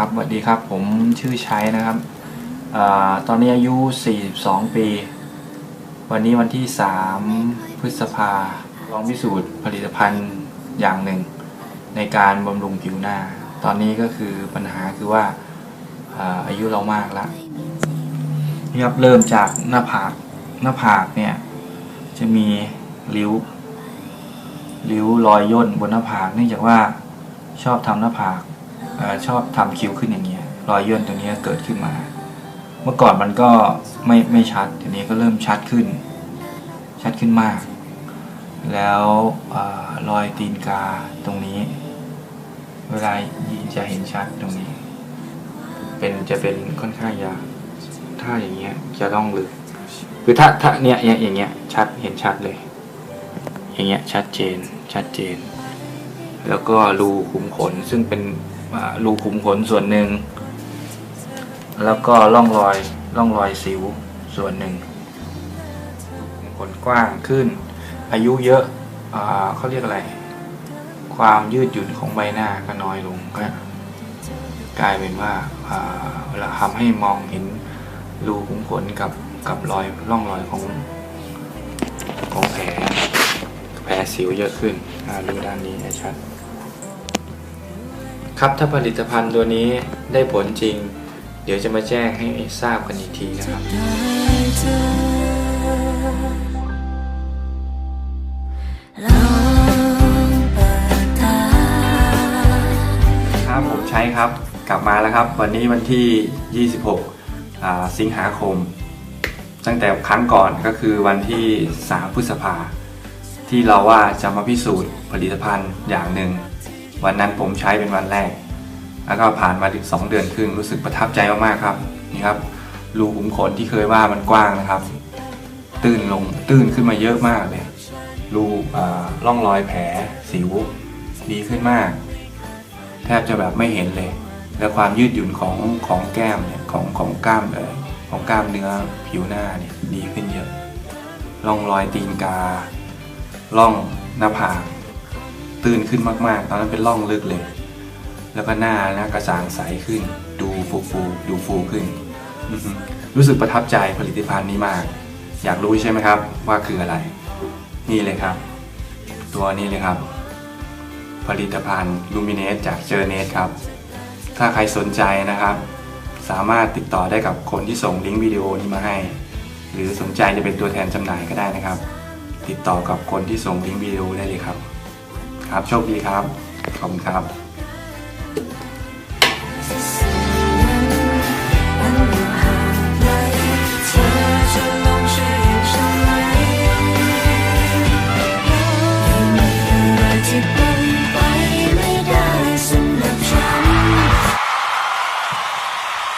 ครับสวัสดีครับ ผมชื่อชัยนะครับอตอนนี้อายุ 42 ปี วันนี้วันที่ 3 พฤษภาลองพิสูจน์ผลิตภัณฑ์อย่างหนึ่ง ในการบำรุงผิวหน้า ตอนนี้ก็คือปัญหาคือว่าอาอายุเรามากแล้วนี่ครับเริ่มจากหน้าผาก หน้าผากเนี่ย จะมีริ้ว ริ้วรอยย่นบนหน้าผากเนื่องจากว่าชอบทำหน้าผาก อชอบทำคิ้วขึ้นอย่างเงี้ยรอยย่นตรงเนี้เกิดขึ้นมา เมื่อก่อนมันก็ไม่ไม่ชัดทีนี้ก็เริ่มชัดขึ้น ชัดขึ้นมาก แล้วอรอยตีนกาตรงนี้ เวลายิงจะเห็นชัดตรงนี้ เป็นจะเป็นค่อนข้างยาวถ้าอย่างเงี้ยจะต้องลึกคือถ้าถ้าเนี้ยอย่างเงี้ยชัดเห็นชัดเลย อย่างเงี้ยชัดเจนชัดเจน แล้วก็รูขุมขนซึ่งเป็น รูขุมขนส่วนหนึ่ง แล้วก็ร่องรอยร่องรอยสิวส่วนหนึ่งขนกว้างขึ้น อายุเยอะอเขาเรียกอะไร ความยืดหยุ่นของใบหน้าก็น้อยลงก็กลายเป็นว่าเวลาทำให้มองเห็นรูขุมขนกับกับรอยร่องรอยของของแผลแผลสิวเยอะขึ้นดูด้านนี้ให้ชัด ครับถ้าผลิตภัณฑ์ตัวนี้ได้ผลจริง เดี๋ยวจะมาแจ้งให้ทราบกันอีกทีนะครับ ครับผมใช้ครับกลับมาแล้วครับ วันนี้วันที่ 26 สิงหาคม ตั้งแต่ครั้งก่อนก็คือวันที่ 3 พฤษภา ที่เราว่าจะมาพิสูจน์ผลิตภัณฑ์อย่างหนึ่ง วันนั้นผมใช้เป็นวันแรก แล้วก็ผ่านมาถึง2เดือนครึ่งรู้สึกประทับใจมากๆครับนี่ครับรูขุมขนที่เคยว่ามันกว้างนะครับ ตื้นลงตื้นขึ้นมาเยอะมากเลยรูอ่าร่องรอยแผลสิวดีขึ้นมาก แทบจะแบบไม่เห็นเลย และความยืดหยุ่นของของแก้มเนี่ยของของกล้ามเออของกล้ามเนื้อผิวหน้าเนี่ยดีขึ้นเยอะร่องรอยตีนกา ร่องหน้าผาก ตื่นขึ้นมากๆ ตอนนั้นเป็นร่องลึกเลย แล้วก็หน้าหน้ากระสางใสขึ้น ดูฟูฟูดูฟูขึ้น รู้สึกประทับใจผลิตภัณฑ์นี้มาก อยากรู้ใช่ไหมครับ ว่าคืออะไร นี่เลยครับ ตัวนี้เลยครับ ผลิตภัณฑ์ลูมิเนสจากเจอเนสครับ ถ้าใครสนใจนะครับ สามารถติดต่อได้กับคนที่ส่งลิงก์วิดีโอนี้มาให้ หรือสนใจจะเป็นตัวแทนจำหน่ายก็ได้นะครับติดต่อกับคนที่ส่งลิงก์วิดีโอได้เลยครับ ครับโชคดีครับ ขอบคุณครับ